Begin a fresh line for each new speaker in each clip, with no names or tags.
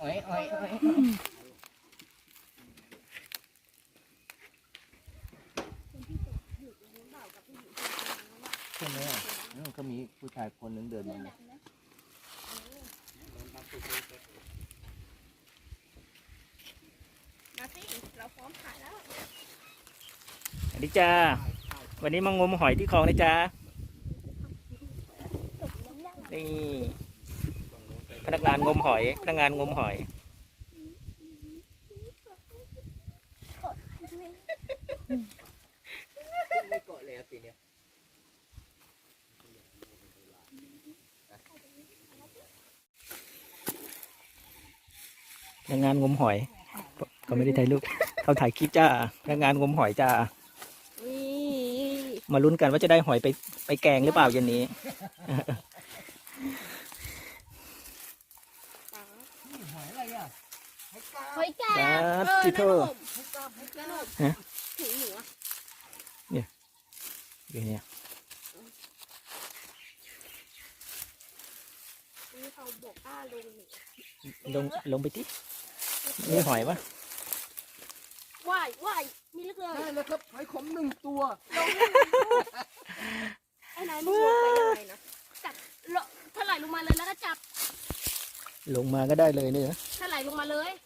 อ้อยอ้อยอ้อยใช่ไหมอะอืมก็มีผู้ชายคนหนึงเดินมานี่ย
มาสิเราพร้อมขายแล้ว
สวัสดีจ้า วันนี้มางมหอยที่คลองนะจ้านี่ พนักงานงมหอย พนักงานงมหอย
ไม่เกาะแล้วสิเนี่ย
พนักงานงมหอย ก็ไม่ได้ถ่ายรูปเขาถ่ายคลิปจ้าพนักงานงมหอยจ้า
นี่
มาลุ้นกันว่าจะได้หอยไปไปแกงหรือเปล่าเย็นนี้
หอยอะไรอะหอ ยกาบ
หอยแก่
จ้า
เออ
จิโต้
นั่น
หอยกาบหอย
น
กา
ม
บ
นั่นนม
ฮะ
ถุงหนูอะ
อยู่เนี่ย
นี่เขาบอกป้าลงหนู
ลงลงไปที่มีหอยปะ
ว่ายว่ายมีลึกเลย
ได้แล้วครับหอยขมหนึ่งตัว
ไอ้นายมันลงไปยังไงนะจับเลาะถลายลงมาเลยแล้วก็จับ
ลงมาก็ได้เลยเลยเหรอ
ถลายลงมาเลยอืมถ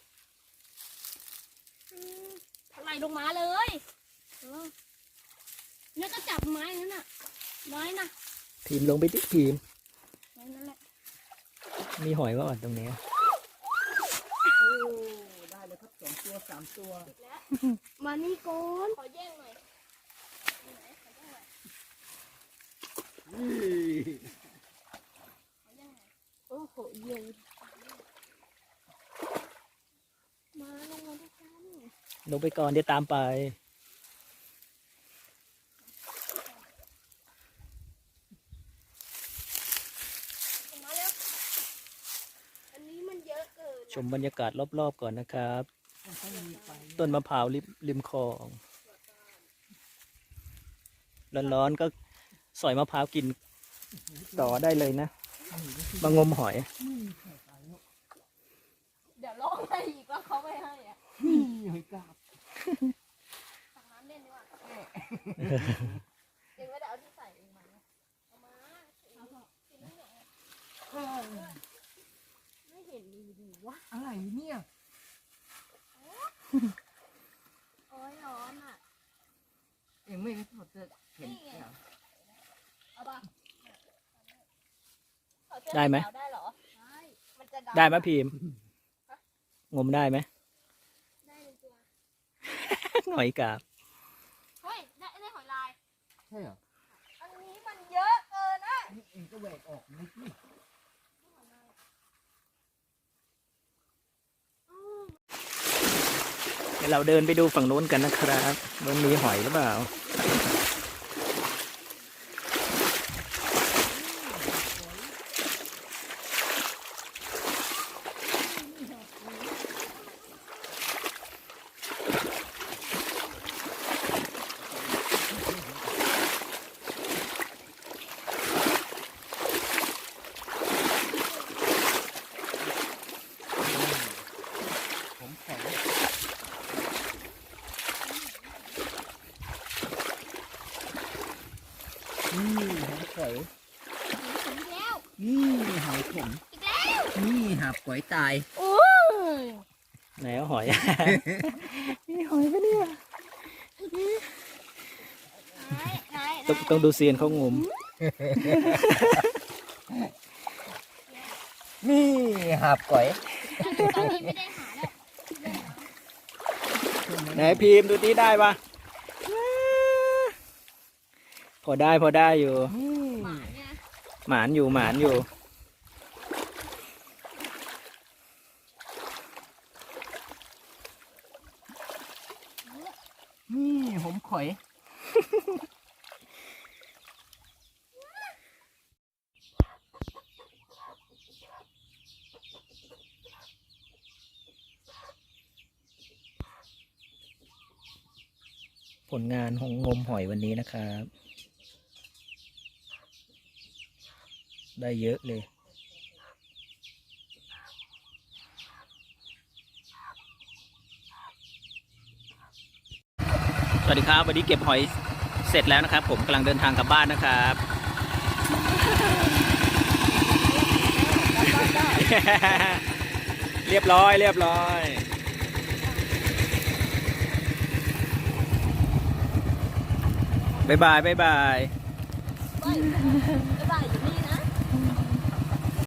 ลายลงมาเลยเออเนี่ยก็จับไม้นั่นน่ะ ไม้น่ะ
พิมพ์ลงไปที่พิมพ์
ไม้นั่นแหละ
มีหอยว่าอ่อนตรงนี้
โอ้ได้เลยครับสองตัวสามตัว
อีกแล้วมานี่ก่อนขอแย่งหน่อยไหนขอแย่งหน่อย
นี่
ขอแย่งหน่อยโอ้โหเย็นมาลงมาด้วยกัน
ลงไปก่อนเดี๋ยวตามไป
ลงมาเร็วอันนี้มันเยอะเกิน
ชมบรรยากาศรอบๆก่อนนะครับ
ต้องมีไฟ
ต้นมะพร้าวริมริมคลอง ร้อนๆก็สอยมะพร้าวกินต่อได้เลยนะ มางมหอย
เดี๋ยวร้องให้อีกว่าเขาไม่ให้อะ
นี่หอยกาบ
ตักน้ำเล่นดีกว่าเองไม่ได้เอาที่ใส่เองมาเนี่ยเอามาเอาเถอะกินไม่หน่อไม่เห็นมีดีวะ
อะไรเนี่ย
โอ้ยร้อนอะ
เองไม่ได้ถอดเสื้อเห็นเหรอ
เอาปะ
ได้ไหม
ได้ไห
มพิมงมได้ไหม
ห
อยกาบ
เฮ้ยได้ได้หอยลาย
ใช่เหรอ
อันนี้มันเยอะเกินนะ
นี่เอ็งก็แหวกออกไม่สิ
เดี๋ยวเราเดินไปดูฝั่งโน้นกันนะครับมันมีหอยหรือเปล่า
ผมแข็งนี่ห อยข่อย
อีกแล้ว
นี่หอยขม
อีกแล้ว
นี่หาบก๋อยตาย
โอ้ย
ไหนเอาหอย มีหอยปะเนี่ย
ไหนไหนไหน
ต้องต้องดูเซียนเขางม
นี่หาบก๋อย
ตอนนี้ไม่ได้หาแล้ว
ไหนพิมพ์ดูที่ได้ปะ พอได้พอได้อยู่
นี่
หมาเนี่ย
หมานอยู่หมานอยู่
นี่ผมข่อย
ผลงานของงมหอยวันนี้นะครับ ได้เยอะเลย สวัสดีครับ วันนี้เก็บหอยเสร็จแล้วนะครับ ผมกำลังเดินทางกลับบ้านนะครับ เรียบร้อยเรียบร้อยบ๊ายบาย
บ๊ายบาย